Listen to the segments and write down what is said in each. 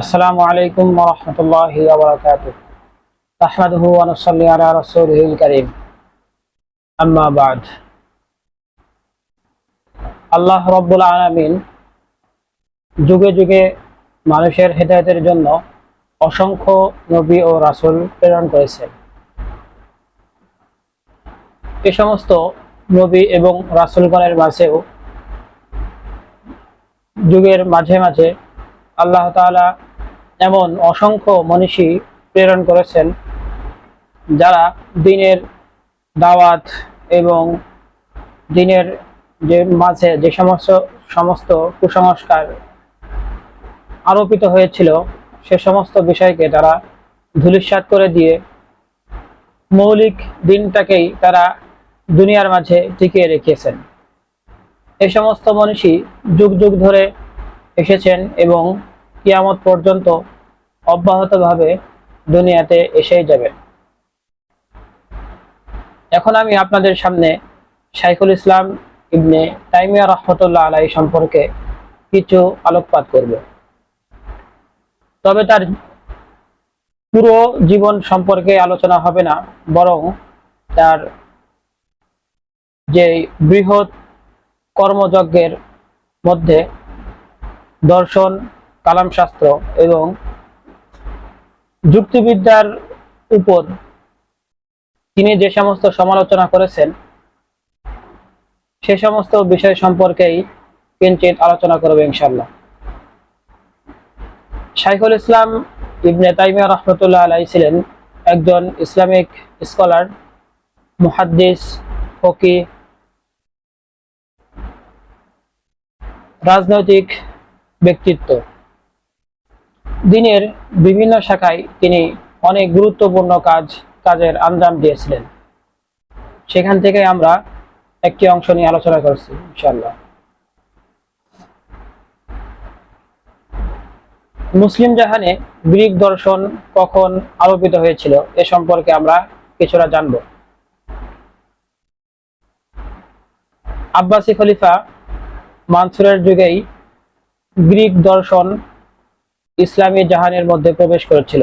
আসসালামু আলাইকুম আম্মাবাদ আল্লাহ রব্বুল আলমিন যুগে যুগে মানুষের হেদায়তের জন্য অসংখ্য নবী ও রাসুল প্রেরণ করেছেন। এ সমস্ত নবী এবং রাসুলগণের মাঝেও যুগের মাঝে মাঝে আল্লাহ তালা এমন অসংখ্য মনীষী প্রেরণ করেছেন যারা দিনের দাওয়াত এবং দিনের যে মাঝে যে সমস্ত সমস্ত কুসংস্কার আরোপিত হয়েছিল, সে সমস্ত বিষয়কে তারা ধূলিসাৎ করে দিয়ে মৌলিক দিনটাকেই তারা দুনিয়ার মাঝে টিকিয়ে রেখেছেন। এই সমস্ত মনীষী যুগ যুগ ধরে এসেছেন এবং কিয়ামত পর্যন্ত অব্যাহতভাবে দুনিয়াতে এসেই যাবেন এখন আমি আপনাদের সামনে শাইখুল ইসলাম ইবনে তাইমিয়া রহমতুল্লাহ আলাই সম্পর্কে কিছু আলোকপাত করব। তবে তার পুরো জীবন সম্পর্কে আলোচনা হবে না, বরং তার যে বৃহৎ কর্মযজ্ঞের মধ্যে দর্শন কালাম শাস্ত্র এবং যুক্তিবিদ্যার উপর তিনি যে সমস্ত সমালোচনা করেছেন, সে সমস্ত বিষয় সম্পর্কেই কিঞ্চিত আলোচনা করবে ইনশাল্লাহ শাইখুল ইসলাম ইবনে তাইমিয়া রহমতুল্লাহ আলাই ছিলেন একজন ইসলামিক স্কলার, মুহাদ্দিস হকি রাজনৈতিক ব্যক্তিত্ব। দিনের বিভিন্ন শাখায় তিনি অনেক গুরুত্বপূর্ণ কাজ, কাজের আঞ্জাম দিয়েছিলেন। সেখান থেকে আমরা একটি অংশ নিয়ে আলোচনা করছি ইনশাল্লাহ মুসলিম জাহানে গ্রিক দর্শন কখন আরোপিত হয়েছিল এ সম্পর্কে আমরা কিছুটা জানব। আব্বাসী খলিফা মানসুরের যুগেই গ্রিক দর্শন ইসলামী জাহানের মধ্যে প্রবেশ করেছিল।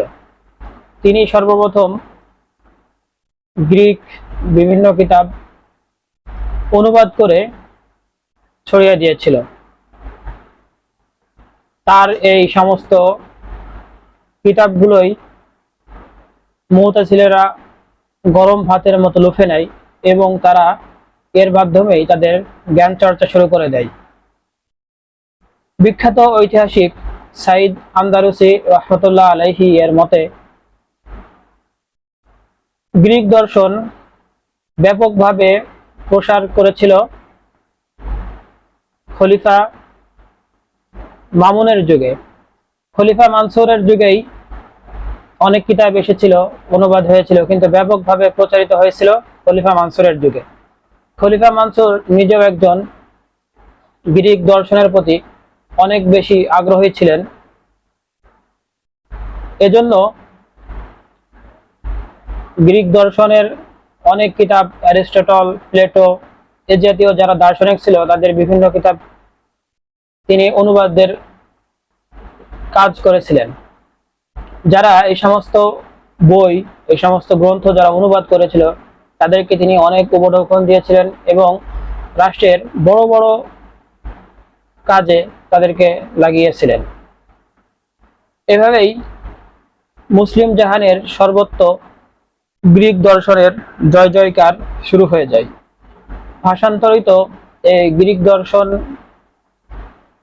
তিনি সর্বপ্রথম গ্রিক বিভিন্ন কিতাব অনুবাদ করে ছড়িয়ে দিয়েছিল। তার এই সমস্ত কিতাবগুলোই মৌতাছিলেরা গরম ভাতের মতো লুফে নেয় এবং তারা এর মাধ্যমেই তাদের জ্ঞান চর্চা শুরু করে দেয়। বিখ্যাত ঐতিহাসিক সাইদ আন্দারুসি রহমতুল্লাহ আলাইহি এর মতে, গ্রিক দর্শন ব্যাপকভাবে প্রসার করেছিল খলিফা মামুনের যুগে। খলিফা মানসুরের যুগেই অনেক কিতাব এসেছিল, অনুবাদ হয়েছিল, কিন্তু ব্যাপকভাবে প্রচারিত হয়েছিল খলিফা মানসুরের যুগে। খলিফা মানসুর নিজেও একজন গ্রিক দর্শনের প্রতি অনেক বেশি আগ্রহী ছিলেন। এজন্য গ্রিক দর্শনের অনেক কিতাব, অ্যারিস্টটল, প্লেটো এ জাতীয় যারা দার্শনিক ছিল, তাদের বিভিন্ন কিতাব তিনি অনুবাদের কাজ করেছিলেন। যারা এই সমস্ত বই, এই সমস্ত গ্রন্থ যারা অনুবাদ করেছিল, তাদেরকে তিনি অনেক উপঢৌকন দিয়েছিলেন এবং রাষ্ট্রের বড় বড় কাজে তাদেরকে লাগিয়েছিলেন। এভাবেই মুসলিম জাহানের সর্বত্র গ্রিক দর্শনের জয় জয়কার শুরু হয়ে যায়। ভাষান্তরিত এই গ্রিক দর্শন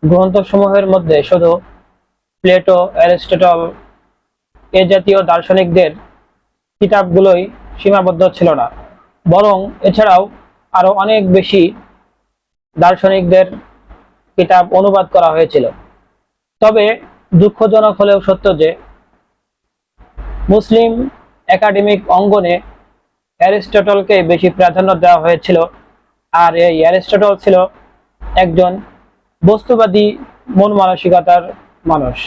গ্রন্থসমূহের মধ্যে শুধু প্লেটো, অ্যারিস্টটল এ জাতীয় দার্শনিকদের কিতাবগুলোই সীমাবদ্ধ ছিল না, বরং এছাড়াও আরও অনেক বেশি দার্শনিকদের কিতাব অনুবাদ করা হয়েছিল। তবে দুঃখজনক হলেও সত্য যে, মুসলিম একাডেমিক অঙ্গনে অ্যারিস্টটলকে বেশি প্রাধান্য দেওয়া হয়েছিল, আর এই অ্যারিস্টটল ছিল একজন বস্তুবাদী, মন মানসিকতার মানুষ।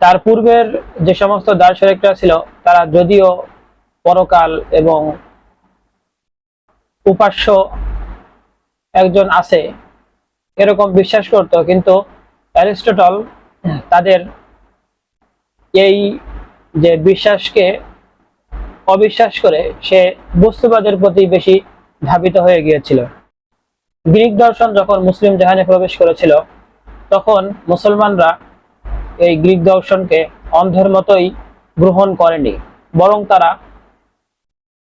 তার পূর্বের যে সমস্ত দার্শনিকরা ছিল, তারা যদিও পরকাল এবং উপাস্য একজন আছে এরকম বিশ্বাস করত, কিন্তু অ্যারিস্টটল তাদের এই যে বিশ্বাসকে অবিশ্বাস করে সে বস্তুবাদের প্রতি বেশি ধাবিত হয়ে গিয়েছিল। গ্রিক দর্শন যখন মুসলিম জাহানে প্রবেশ করেছিল, তখন মুসলমানরা এই গ্রিক দর্শনকে অন্ধের মতোই গ্রহণ করেনি, বরং তারা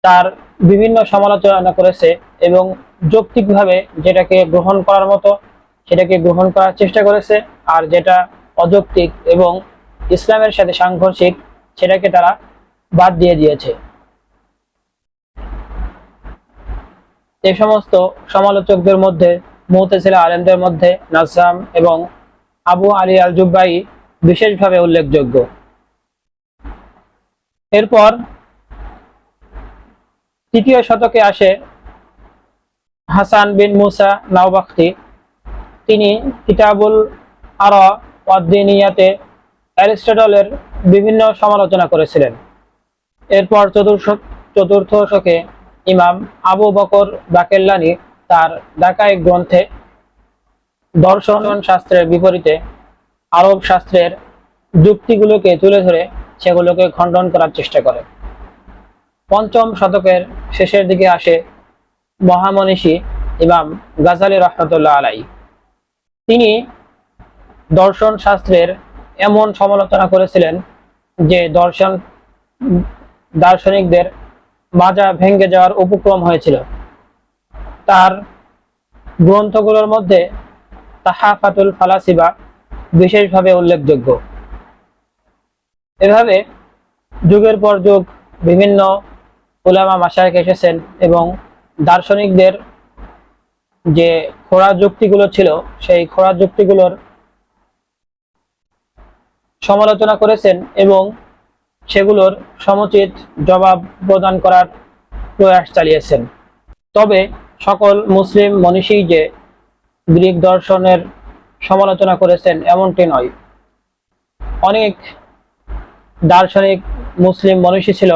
তার বিভিন্ন সমালোচনা করেছে এবং যৌক্তিকভাবে যেটাকে গ্রহণ করার মতো সেটাকে গ্রহণ করার চেষ্টা করেছে, আর যেটা অযৌক্তিক এবং ইসলামের সাথে সাংঘর্ষিক, সেটাকে তারা বাদ দিয়ে দিয়েছে। এই সমস্ত সমালোচকদের মধ্যে মুহতেছিলা আলেমদের মধ্যে নাসাম এবং আবু আলী আল জুব্বাই বিশেষভাবে উল্লেখযোগ্য। এরপর তৃতীয় শতকে আসে হাসান বিন মুসা নাওবাখতি। তিনি কিতাবুল আর অ্যারিস্টটলের বিভিন্ন সমালোচনা করেছিলেন। এরপর চতুর্থ চতুর্থ শকে ইমাম আবু বকর বাকেল্লানি তার ডাকায় গ্রন্থে দর্শন শাস্ত্রের বিপরীতে আরব শাস্ত্রের যুক্তিগুলোকে তুলে ধরে সেগুলোকে খণ্ডন করার চেষ্টা করে। পঞ্চম শতকের শেষের দিকে আসে মহামনীষী ইমাম গাজালি রহমতুল্লাহ আলাই তিনি দর্শন শাস্ত্রের এমন সমালোচনা করেছিলেন যে দর্শন, দার্শনিকদের মাজা ভেঙে যাওয়ার উপক্রম হয়েছিল। তার গ্রন্থগুলোর মধ্যে তাহাফাতুল ফালাসিবা বিশেষভাবে উল্লেখযোগ্য। এভাবে যুগের পর যুগ বিভিন্ন উলামা মাসায়ক এসেছেন এবং দার্শনিকদের যে খোড়া যুক্তিগুলো ছিল, সেই খোড়া যুক্তিগুলোর সমালোচনা করেছেন এবং সেগুলোর সমুচিত জবাব প্রদান করার প্রয়াস চালিয়েছেন। তবে সকল মুসলিম মনীষী যে গ্রিক দর্শনের সমালোচনা করেছেন, এমনটি নয়। অনেক দার্শনিক মুসলিম মনীষী ছিল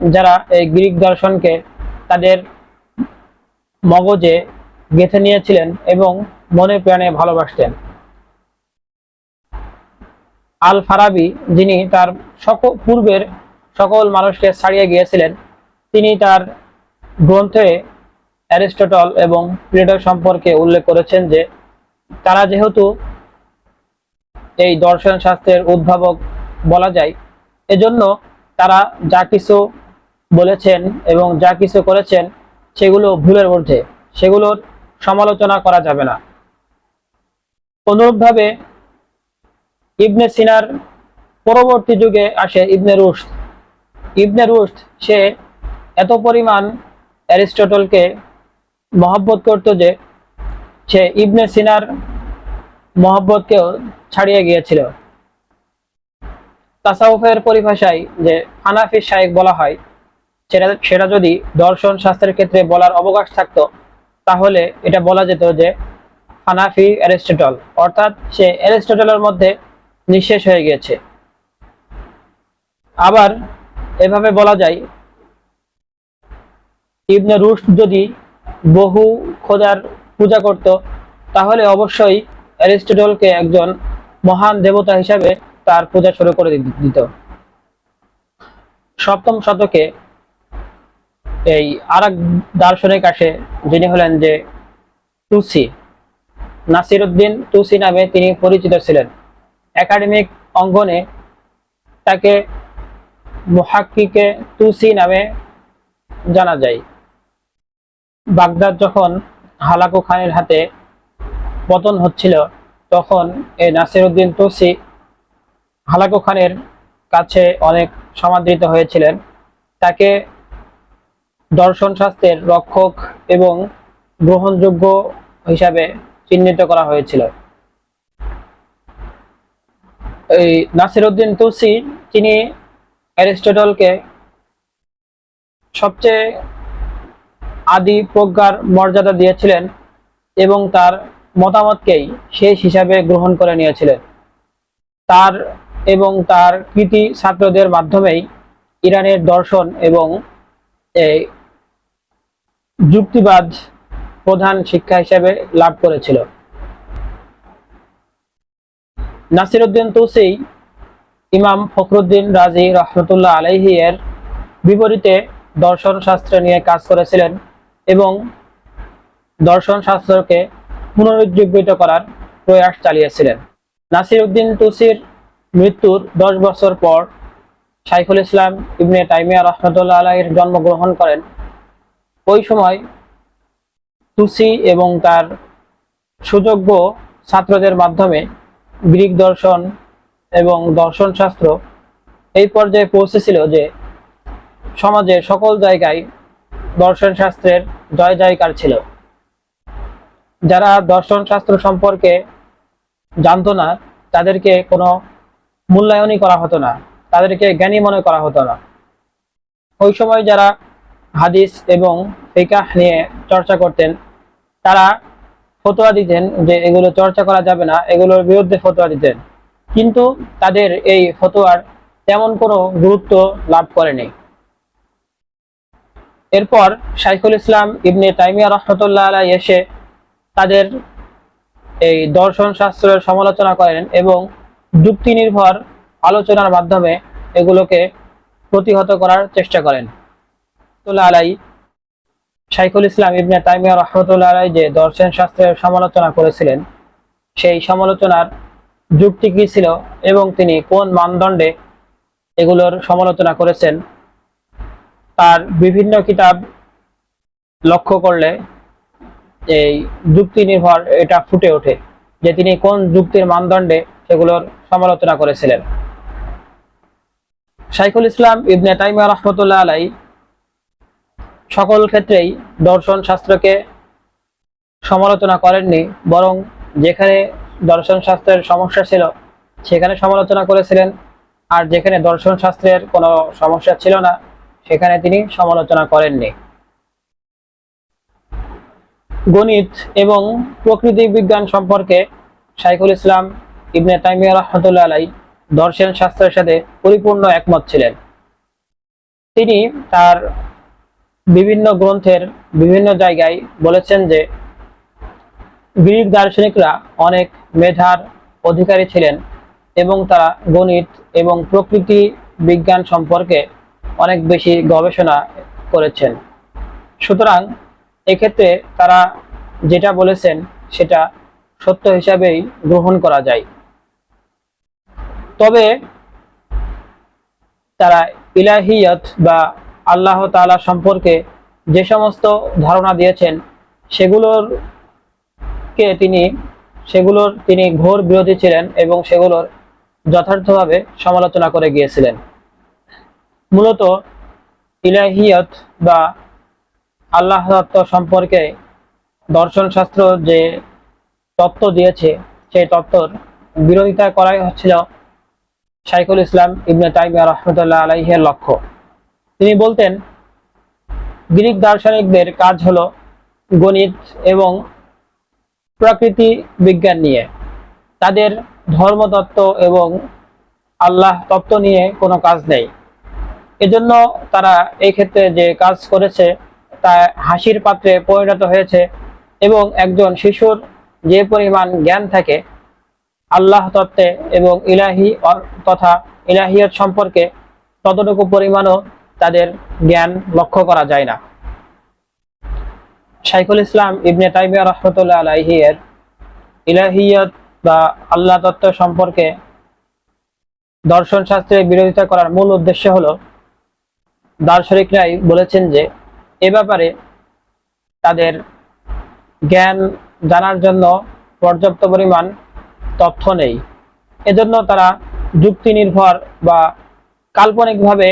যারা এই গ্রিক দর্শনকে তাদের মগজে গেঁথে নিয়েছিলেন এবং মনে প্রাণে ভালোবাসতেন। আল ফারাবি যিনি তার সকল পূর্বের সকল মানুষকে ছাড়িয়ে গিয়েছিলেন, তিনি তার গ্রন্থে অ্যারিস্টটল এবং প্লেটো সম্পর্কে উল্লেখ করেছেন যে, তারা যেহেতু এই দর্শন শাস্ত্রের উদ্ভাবক বলা যায়, এজন্য তারা যা কিছু বলেছেন এবং যা কিছু করেছেন, সেগুলো ভুলের মধ্যে সেগুলোর সমালোচনা করা যাবে না। অনুরূপভাবে ইবনে সিনার পরবর্তী যুগে আসে ইবনে রুশদ। ইবনে রুশদ, সে এত পরিমাণ অ্যারিস্টটলকে মহব্বত করত যে সে ইবনে সিনার মহব্বতকেও ছাড়িয়ে গিয়েছিল। তাসাউফের পরিভাষায় যে হানাফি শায়েক বলা হয়, সেটা সেটা যদি দর্শন শাস্ত্রের ক্ষেত্রে বলার অবকাশ থাকতো তাহলে এটা বলা যেত যে হানাফি অ্যারিস্টটল, অর্থাৎ সে অ্যারিস্টটলের মধ্যে নিঃশেষ হয়ে গিয়েছে। আবার এভাবে বলা যায়, ইবনে রুশ যদি বহু খোদার পূজা করত, তাহলে অবশ্যই অ্যারিস্টটলকে একজন মহান দেবতা হিসাবে তার পূজা শুরু করে দিত। সপ্তম শতকে এই আর এক দার্শনিক আসে যিনি হলেন যে তুসি। নাসিরুদ্দিন তুসি নামে তিনি পরিচিত ছিলেন। একাডেমিক অঙ্গনে তাকে মুহাক্কিকে তুসি নামে জানা যায়। বাগদাদ যখন হালাকু খানের হাতে পতন হচ্ছিল, তখন এই নাসিরুদ্দিন তুসি হালাকু খানের কাছে অনেক সমাদৃত হয়েছিলেন। তাকে দর্শন শাস্ত্রের রক্ষক এবং গ্রহণযোগ্য হিসাবে চিহ্নিত করা হয়েছিল। এই নাসিরুদ্দিন তুসি তিনি অ্যারিস্টটলকে সবচেয়ে আদি প্রজ্ঞার মর্যাদা দিয়েছিলেন এবং তার মতামতকেই শেষ হিসাবে গ্রহণ করে নিয়েছিলেন। তার এবং তার কৃতি ছাত্রদের মাধ্যমেই ইরানের দর্শন এবং যুক্তিবাদ প্রধান শিক্ষা হিসেবে লাভ করেছিল। নাসিরুদ্দিন তুসি, ইমাম ফখরুদ্দিন রাজি রহমতুল্লাহ আলাইহি এর বিপরীতে দর্শন শাস্ত্র নিয়ে কাজ করেছিলেন এবং দর্শন শাস্ত্রকে পুনরুজ্জীবিত করার প্রয়াস চালিয়েছিলেন। নাসিরুদ্দিন তুসির মৃত্যুর দশ বছর পর শাইখুল ইসলাম ইবনে তাইমিয়া রহমতুল্লাহ আলাইয়ের জন্মগ্রহণ করেন। ওই সময় তুসি এবং তার সুযোগ্য ছাত্রদের মাধ্যমে গ্রিক দর্শন এবং দর্শন শাস্ত্র এই পর্যায়ে পৌঁছেছিল যে সমাজে সকল জায়গায় দর্শন শাস্ত্রের জয় জয়কার ছিল। যারা দর্শন শাস্ত্র সম্পর্কে জানতো না, তাদেরকে কোনো মূল্যায়নই করা হতো না, তাদেরকে জ্ঞানী মনে করা হতো না। ওই সময় যারা হাদিস এবং ফিকাহ নিয়ে চর্চা করতেন। তারা ফতোয়া দিতেন যে এগুলো চর্চা করা যাবে না, এগুলোর বিরুদ্ধে ফতোয়া দিতেন। কিন্তু তাদের এই ফতোয়ার তেমন কোনো গুরুত্ব লাভ করেনি। এরপর শাইখুল ইসলাম ইবনে তাইমিয়া রহমতুল্লাহ আলাই এসে তাদের এই দর্শন শাস্ত্রের সমালোচনা করেন এবং যুক্তি নির্ভর আলোচনার মাধ্যমে এগুলোকে প্রতিহত করার চেষ্টা করেন। রহমতুল্লাহ আলাই, শাইখুল ইসলাম ইবনে তাইমিয়া রহমতুল্লাহ আলাই যে দর্শন শাস্ত্রের সমালোচনা করেছিলেন, সেই সমালোচনার যুক্তি কি ছিল এবং তিনি কোন মানদণ্ডে এগুলোর সমালোচনা করেছেন, তার বিভিন্ন কিতাব লক্ষ্য করলে এই যুক্তি নির্ভর, এটা ফুটে ওঠে যে তিনি কোন যুক্তির মানদণ্ডে সেগুলোর সমালোচনা করেছিলেন। শাইখুল ইসলাম ইবনে তাইমিয়া রহমতুল্লাহ আলাই সকল ক্ষেত্রেই দর্শন শাস্ত্রকে সমালোচনা করেননি, বরং যেখানে দর্শন শাস্ত্রের সমস্যা ছিল, সেখানে সমালোচনা করেছিলেন। আর যেখানে দর্শন শাস্ত্রের কোনো সমস্যা ছিল না, সেখানে তিনি সমালোচনা করেননি। গণিত এবং প্রকৃতি বিজ্ঞান সম্পর্কে শাইখুল ইসলাম ইবনে তাইমিয়া রহমতুল্লাহ আলাই দর্শন শাস্ত্রের সাথে পরিপূর্ণ একমত ছিলেন। তিনি তার বিভিন্ন গ্রন্থের বিভিন্ন জায়গায় বলেছেন যে গ্রিক দার্শনিকরা অনেক মেধার অধিকারী ছিলেন এবং তারা গণিত এবং প্রকৃতি বিজ্ঞান সম্পর্কে অনেক বেশি গবেষণা করেছেন। সুতরাং এক্ষেত্রে তারা যেটা বলেছেন সেটা সত্য হিসাবেই গ্রহণ করা যায়। তবে তারা ইলাহিয়ত বা আল্লাহ তাআলা সম্পর্কে যে সমস্ত ধারণা দিয়েছেন, সেগুলোর কে তিনি, সেগুলোর তিনি ঘোর বিরোধী ছিলেন এবং সেগুলোর যথার্থভাবে সমালোচনা করে গিয়েছিলেন। মূলত ইলাহিয়ত বা আল্লাহ তত্ত্ব সম্পর্কে দর্শন শাস্ত্র যে তত্ত্ব দিয়েছে, সেই তত্ত্বর বিরোধিতা করাই হচ্ছিল শাইখুল ইসলাম ইবনে তাইমিয়া রহমতুল্লাহ আলাইহের লক্ষ্য। তিনি বলতেন, গ্রিক দার্শনিকদের কাজ হলো গণিত এবং প্রকৃতি বিজ্ঞান নিয়ে। তাদের ধর্মতত্ত্ব এবং আল্লাহ তত্ত্ব নিয়ে কোনো কাজ নেই। এজন্য তারা এই ক্ষেত্রে যে কাজ করেছে, তা হাসির পাত্রে পরিণত হয়েছে এবং একজন শিশুর যে পরিমাণ জ্ঞান থাকে, আল্লাহ তত্ত্বে এবং ইলাহি তথা ইলাহিয়ত সম্পর্কে ততটুকু পরিমাণও তাদের জ্ঞান লক্ষ্য করা যায় না। শাইখুল ইসলাম ইবনে তাইমিয়া রহমতুল্লাহ আলাইহি এর ইলাহিয়ত বা আল্লাহ তত্ত্ব সম্পর্কে দর্শন শাস্ত্রের বিরোধিতা করার মূল উদ্দেশ্য হলো দার্শনিকরাই বলেছেন যে, এ ব্যাপারে তাদের জ্ঞান জানার জন্য পর্যাপ্ত পরিমাণ তথ্য নেই। এজন্য তারা যুক্তি নির্ভর বা কাল্পনিকভাবে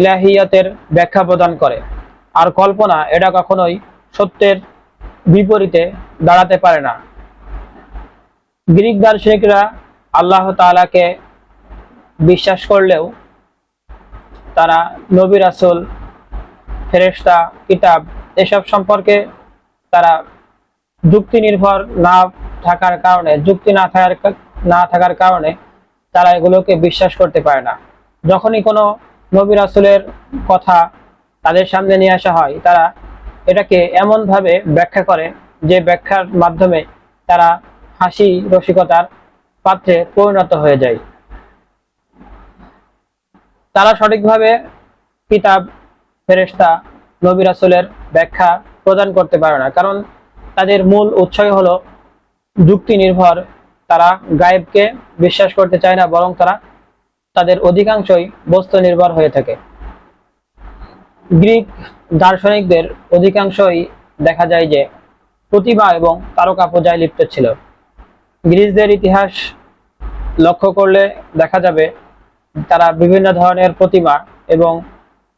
ইলাহিয়াতের ব্যাখ্যা প্রদান করে। আর কল্পনা এটা কখনোই সত্যের বিপরীতে দাঁড়াতে পারে না। গ্রিক দার্শনিকরা আল্লাহ তাআলাকে বিশ্বাস করলেও তারা নবী রাসুল, ফেরেশতা, কিতাব এসব সম্পর্কে তারা যুক্তি নির্ভর না থাকার কারণে, যুক্তি না থাকার না থাকার কারণে তারা এগুলোকে বিশ্বাস করতে পারে না। যখনই কোনো নবী রাসুলের কথা তাদের সামনে নিয়ে আসা হয়। তারা এটাকে এমনভাবে ব্যাখ্যা করে যে ব্যাখ্যার মাধ্যমে তারা হাসি রসিকতার পাত্রে পরিণত হয়ে যায়। তারা সঠিকভাবে কিতাব, ফেরেশতা, নবী রাসূলের ব্যাখ্যা প্রদান করতে পারে না। কারণ তাদের মূল উৎসই হলো যুক্তি নির্ভর তারা গায়েবকে বিশ্বাস করতে চায় না, বরং তারা তাদের অধিকাংশই বস্তু নির্ভর হয়ে থাকে। গ্রিক দার্শনিকদের অধিকাংশই দেখা যায় যে প্রতিভা এবং তারকা পূজায় লিপ্ত ছিল। গ্রিসদের ইতিহাস লক্ষ্য করলে দেখা যাবে তারা বিভিন্ন ধরনের প্রতিমা এবং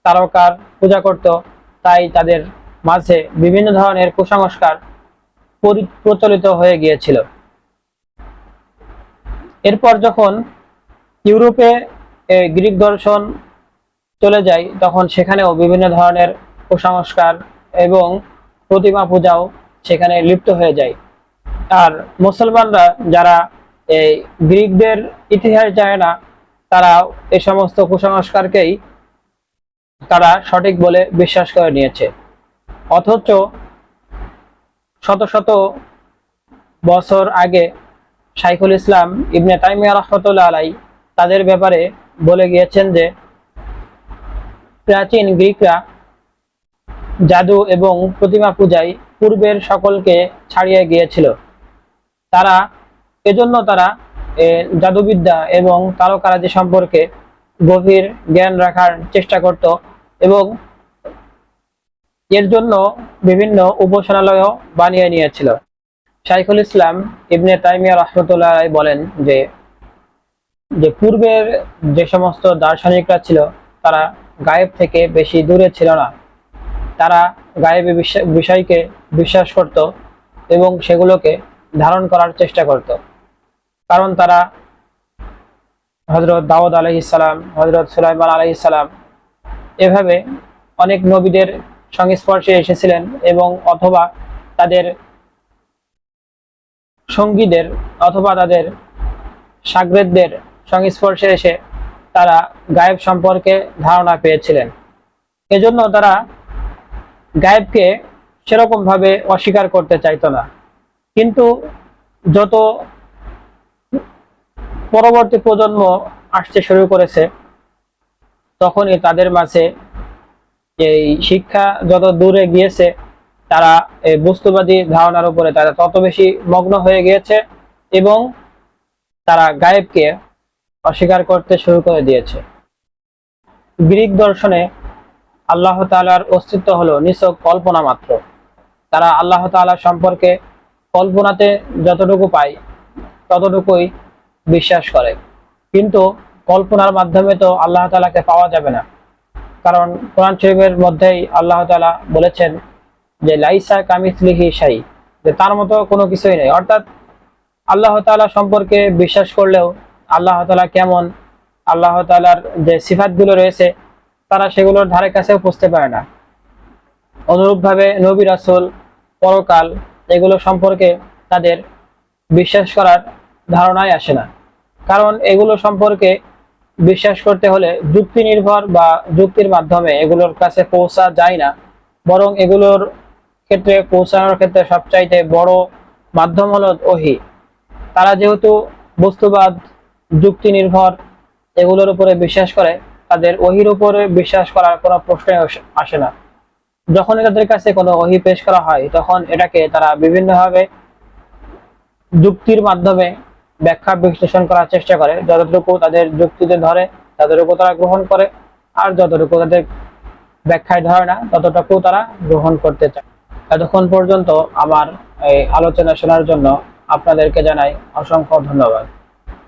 তারকার পূজা করত, তাই তাদের মাঝে বিভিন্ন ধরনের কুসংস্কার পরি- প্রচলিত হয়ে গিয়েছিল। এরপর যখন ইউরোপে গ্রিক দর্শন চলে যায়, তখন সেখানেও বিভিন্ন ধরনের কুসংস্কার এবং প্রতিমা পূজাও সেখানে লিপ্ত হয়ে যায়। আর মুসলমানরা যারা এই গ্রিকদের ইতিহাস জানে না, তারা এ সমস্ত কুসংস্কারকেই তারা সঠিক বলে বিশ্বাস করে নিয়েছে। অথচ শত শত বছর আগে শাইখুল ইসলাম ইবনে তাইমিয়া রহমতুল্লাহ আলাই তাদের ব্যাপারে বলে গিয়েছেন যে, প্রাচীন গ্রিকরা জাদু এবং প্রতিমা পূজায় পূর্বের সকলকে ছাড়িয়ে গিয়েছিল। তারা, এজন্য তারা জাদুবিদ্যা এবং তারকারাজি সম্পর্কে গভীর জ্ঞান রাখার চেষ্টা করত এবং এর জন্য বিভিন্ন উপাসনালয়ও বানিয়ে নিয়েছিল। শাইখুল ইসলাম ইবনে তাইমিয়া রহমতুল্লাহ বলেন যে যে পূর্বের যে সমস্ত দার্শনিকরা ছিল, তারা গায়েব থেকে বেশি দূরে ছিল না। তারা গায়েবে বিষয়কে বিশ্বাস করত এবং সেগুলোকে ধারণ করার চেষ্টা করত। কারণ তারা হজরত দাউদ আলহিসাল্লাম হজরত সুলাইমান আলহিসাল্লাম এভাবে অনেক নবীদের সংস্পর্শে এসেছিলেন এবং অথবা তাদের সঙ্গীদের অথবা তাদের সাগরেদদের সংস্পর্শে এসে তারা গায়েব সম্পর্কে ধারণা পেয়েছিলেন। এজন্য তারা গায়েবকে সেরকম ভাবে অস্বীকার করতে চাইতো না। কিন্তু যত পরবর্তী প্রজন্ম আসতে শুরু করেছে, তখনই তাদের মাঝে এই শিক্ষা যত দূরে গিয়েছে, তারা এই বস্তুবাদী ধারণার উপরে তারা তত বেশি মগ্ন হয়ে গিয়েছে এবং তারা গায়েবকে অস্বীকার করতে শুরু করে দিয়েছে। গ্রিক দর্শনে আল্লাহ তাআলার অস্তিত্ব হলো নিছক কল্পনা মাত্র। তারা আল্লাহ তাআলা সম্পর্কে কল্পনাতে যতটুকু পায়, ততটুকুই বিশ্বাস করে। কিন্তু কল্পনার মাধ্যমে তো আল্লাহ তাআলাকে পাওয়া যাবে না। কারণ কোরআন শরীফের মধ্যেই আল্লাহ তাআলা বলেছেন যে, লাইসা কামিসলিহি শাই, যে তার মতো কোনো কিছুই নেই। অর্থাৎ আল্লাহ তাআলা সম্পর্কে বিশ্বাস করলেও আল্লাহ তাআলা কেমন, আল্লাহ তাআলার যে সিফাতগুলো রয়েছে, তারা সেগুলোর ধারে কাছেও পৌঁছতে পারে না। অনুরূপভাবে নবী রাসূল পরকাল এগুলো সম্পর্কে তাদের বিশ্বাস করার ধারণাই আসে না। কারণ এগুলো সম্পর্কে বিশ্বাস করতে হলে যুক্তি নির্ভর বা যুক্তির মাধ্যমে এগুলোর কাছে পৌঁছা যায় না। বরং এগুলোর ক্ষেত্রে পৌঁছানোর ক্ষেত্রে সবচাইতে বড় মাধ্যম হলো ওহি। তারা যেহেতু বস্তুবাদ যুক্তি নির্ভর এগুলোর উপরে বিশ্বাস করে, তাদের ওহির উপরে বিশ্বাস করার কোনো প্রশ্নই আস- আসে না। যখন তাদের কাছে কোনো ওহি পেশ করা হয়, তখন এটাকে তারা বিভিন্নভাবে যুক্তির মাধ্যমে ব্যাখ্যা বিশ্লেষণ করার চেষ্টা করে। যতটুকু তাদের যুক্তিতে ধরে, ততটুকু তারা গ্রহণ করে, আর যতটুকু তাদের ব্যাখ্যায় ধরে না, ততটুকু তারা গ্রহণ করতে চায়। এতক্ষণ পর্যন্ত আমার এই আলোচনা শোনার জন্য আপনাদেরকে জানাই অসংখ্য ধন্যবাদ।